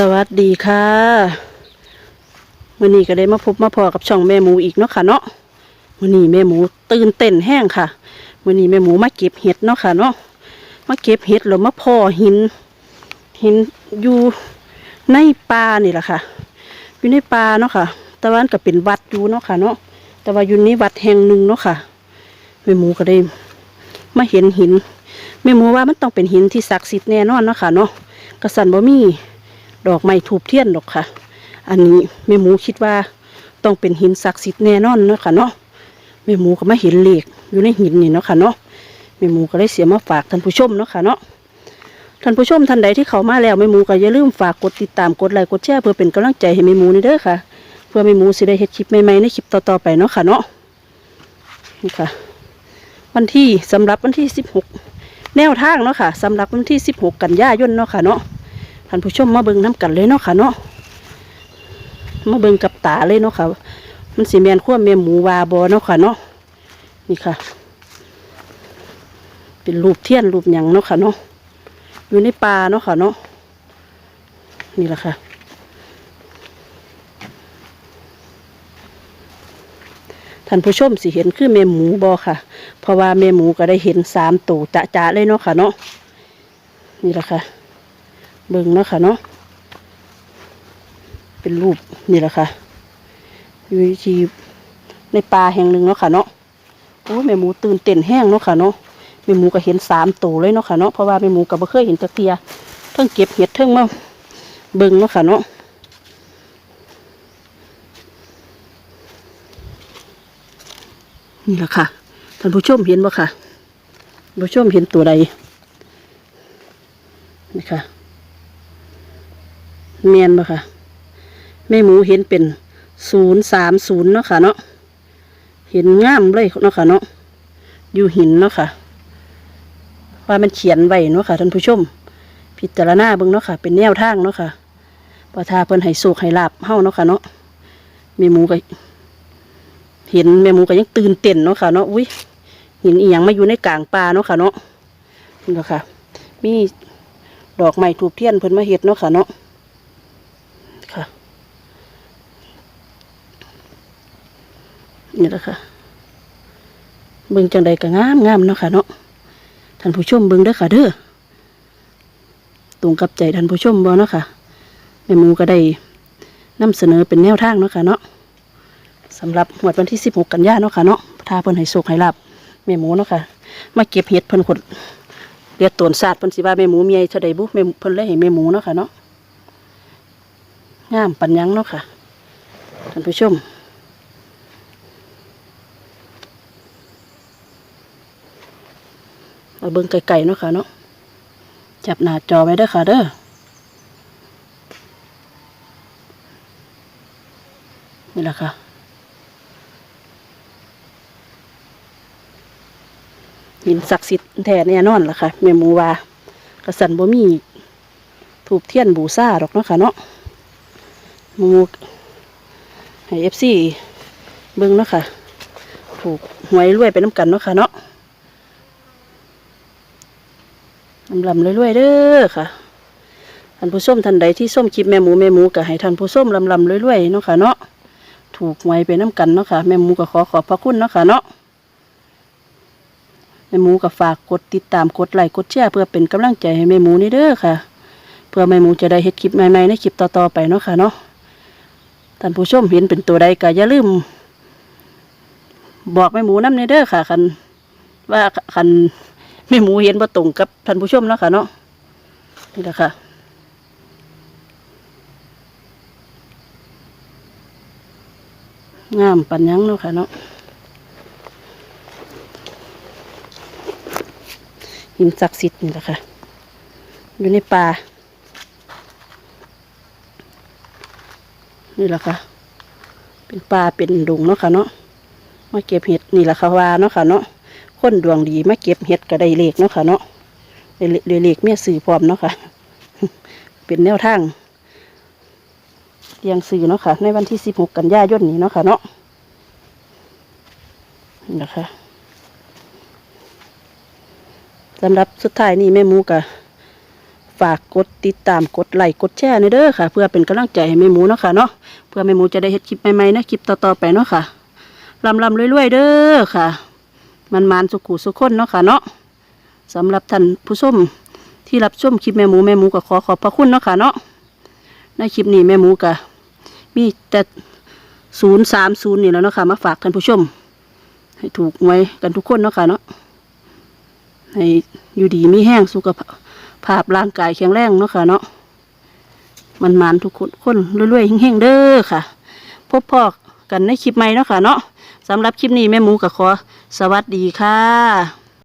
สวัสดีค่ะวันนี้ก็ได้มาพบมาพอกับช่องแม่หมูอีกเนาะค่ะเนาะวันนี้แม่หมูตื่นเต้นแห้งค่ะวันนี้แม่หมูมาเก็บเห็ดเนาะค่ะเนาะมาเก็บเห็ดแล้วมาพ่อหินหินอยู่ในป่านี่แหละค่ะ อยู่ในป่าเนาะค่ะแต่ว่ามันก็เป็นวัดอยู่เนาะค่ะเนาะแต่ว่าอยู่ในวัดแห่งหนึ่งเนาะค่ะแม่หมูก็ได้มาเห็นหินแม่หมูว่ามันต้องเป็นหินที่ศักดิ์สิทธิ์แน่นอนเนาะค่ะเนาะกระสันบ่มี ดอกไม้ถูกเทียนดอกค่ะ อันนี้แม่หมูคิดว่าต้องเป็นหินศักดิ์สิทธิ์แน่นอนเนาะค่ะเนาะแม่หมูก็มาเห็นเหลขอยู่ในหินนี่เนาะค่ะเนาะแม่หมูก็เลยเสียมาฝากท่านผู้ชมเนาะค่ะเนาะท่านผู้ชมท่านใดที่เข้ามาแล้วแม่หมูก็อย่าลืมฝากกดติดตามกดไลค์กดแชร์เพื่อเป็นกำลังใจให้แม่หมูนี่เด้อค่ะ เพื่อแม่หมูสิได้เฮ็ดคลิปใหม่ๆในคลิปต่อๆไปเนาะค่ะเนาะนี่ค่ะ วันที่สำหรับวันที่สิบหกแนวทางเนาะค่ะสำหรับวันที่สิบหกกันยายนเนาะค่ะเนาะ ท่านผู้ชมมาเบิ่งน้ำกันเลยเนาะค่ะเนาะมาเบิ่งกับตาเลยเนาะค่ะ มันสีแมนขั้วแมหมูวาบอเนาะค่ะเนาะนี่ค่ะ เป็นรูปเทียนรูปหยังเนาะค่ะเนาะอยู่ในป่าเนาะค่ะเนาะนี่แหละค่ะท่านผู้ชมสิเห็นคือแมหมูบอค่ะ เพราะว่าแมหมูก็ได้เห็นสามตัวจะจะเลยเนาะค่ะเนาะนี่แหละค่ะ เบิ่งเนาะค่ะเนาะเป็นรูปนี่แหละค่ะอยู่ที่ในป่าแห่งหนึ่งเนาะค่ะเนาะโอ้แม่หมูตื่นเต้นแห้งเนาะค่ะเนาะแม่หมูก็เห็นสามตัวเลยเนาะค่ะเนาะเพราะว่าแม่หมูก็บ่เคยเห็นตะเทียเพิ่งเก็บเห็ดเพิ่งมาเบิ่งเนาะค่ะเนาะนี่แหละค่ะท่านผู้ชมเห็นบ่ค่ะท่านผู้ชมเห็นตัวใดนี่ค่ะ เมียนบ่ค่ะแม่หมูเห็นเป็นศูนย์สามศูนย์เนาะค่ะเนาะเห็นงามเลยเนาะค่ะเนาะอยู่หินเนาะค่ะ ว่ามันเขียนไว้เนาะค่ะท่านผู้ชม พิจารณาเบิ่งเนาะค่ะ เป็นแนวทางเนาะค่ะประทาเพิ่นให้สุขให้ลาบเฮาเนาะค่ะเนาะแม่หมูก็เห็นแม่หมูก็ยังตื่นเต้นเนาะค่ะเนาะอุ้ยเหินอีหยังมาอยู่ในกลางป่าเนาะค่ะเนาะนี่แหละค่ะ มีดอกไม้ถูกเทียนเพิ่นมาเฮ็ดเนาะค่ะเนาะ นี่แหละค่ะเบิ่งจังใดก็งามงามเนาะค่ะเนาะท่านผู้ชมเบิ่งเด้อค่ะเด้อตรงกับใจท่านผู้ชมบ่เนาะค่ะแม่มูก็ได้นำเสนอเป็นแนวทางเนาะค่ะเนาะสำหรับหวดวันที่ 16 กันยาเนาะค่ะเนาะถ้าเพิ่นให้โชคให้ลาบแม่หมูเนาะค่ะมาเก็บเห็ดเพิ่นขดเรียกตวนศาสตร์เพิ่นสิว่าแม่หมูเมียเท่าใดบุแม่เพิ่นเลยให้แม่หมูเนาะค่ะเนาะงามปัญญังเนาะค่ะท่านผู้ชม มาเบิ่งไกลๆเนาะค่ะเนาะจับหน้าจอไว้เด้อค่ะเด้อนี่แหละค่ะ หินศักดิ์สิทธิ์แท้แน่นอนล่ะค่ะแม่หมูว่ากระสันบ่มีถูกเทียนบูซาดอกเนาะค่ะเนาะหมูให้เอฟซีเบิ่งเนาะค่ะ ถูกหวยรวยไปน้ำกันเนาะค่ะเนาะ ลำลำรวยๆเด้อค่ะท่านผู้ชมท่านใดที่ส้มคลิปแม่หมูแม่หมูก็ให้ท่านผู้ชมลำลำรวยๆเนาะค่ะเนาะถูกหวยไปน้ำกันเนาะค่ะแม่หมูก็ขอขอบพระคุณเนาะค่ะเนาะแม่หมูก็ฝากกดติดตามกดไลค์กดแชร์เพื่อเป็นกำลังใจให้แม่หมูนี่เด้อค่ะ เพื่อแม่หมูจะได้เฮ็ดคลิปใหม่ๆในคลิปต่อๆไปเนาะค่ะเนาะท่านผู้ชมเห็นเป็นตัวใดก็อย่าลืม บอกแม่หมูน้ำในเด้อค่ะคันว่าคัน แม่หมูเห็นบ่ตรงกับท่านผู้ชมเนาะค่ะเนาะนี่แหละค่ะงามปัญญังเนาะค่ะเนาะหินศักดิ์สิทธิ์นี่แหละค่ะ อยู่ในป่า นี่แหละค่ะ เป็นป่าเป็นดงเนาะค่ะเนาะมาเก็บเห็ดนี่แหละค่ะวาเนาะค่ะเนาะ คนดวงดีมาเก็บเห็ดก็ได้เลขเนาะค่ะเนาะได้เลได้เลขเมียสื่อพร้อมเนาะค่ะ เป็นแนวทางเรียงสื่อเนาะค่ะ ในวันที่สิบหกกันยายนนี้เนาะค่ะเนาะนี่แหละคะสำหรับสุดท้ายนี่แม่หมูกะฝากกดติดตามกดไลค์กดแชร์ในเด้อค่ะ เพื่อเป็นกำลังใจให้แม่หมูเนาะค่ะเนาะเพื่อแม่หมูจะได้เฮ็ดคลิปใหม่ๆนะคลิปต่อๆไปเนาะค่ะลำลำรวยๆเด้อค่ะ มันมานสุขุสุขคนเนาะค่ะเนาะสำหรับท่านผู้ชมที่รับชมคลิปแม่หมูแม่หมูก็ขอขอบพระคุณเนาะค่ะเนาะในคลิปนี้แม่หมูก็มีแต่ศูนย์สามศูนย์นี่แล้วเนาะค่ะมาฝากท่านผู้ชม ให้ถูกไว้กันทุกคนเนาะค่ะเนาะให้อยู่ดีมีแห้งสุขภาพร่างกายแข็งแรงเนาะค่ะเนาะมันมานทุกคนคนรวยๆเฮงๆเด้อค่ะ พบพอกันในคลิปใหม่เนาะค่ะเนาะสำหรับคลิปนี้แม่หมูก็ขอ สวัสดีค่ะ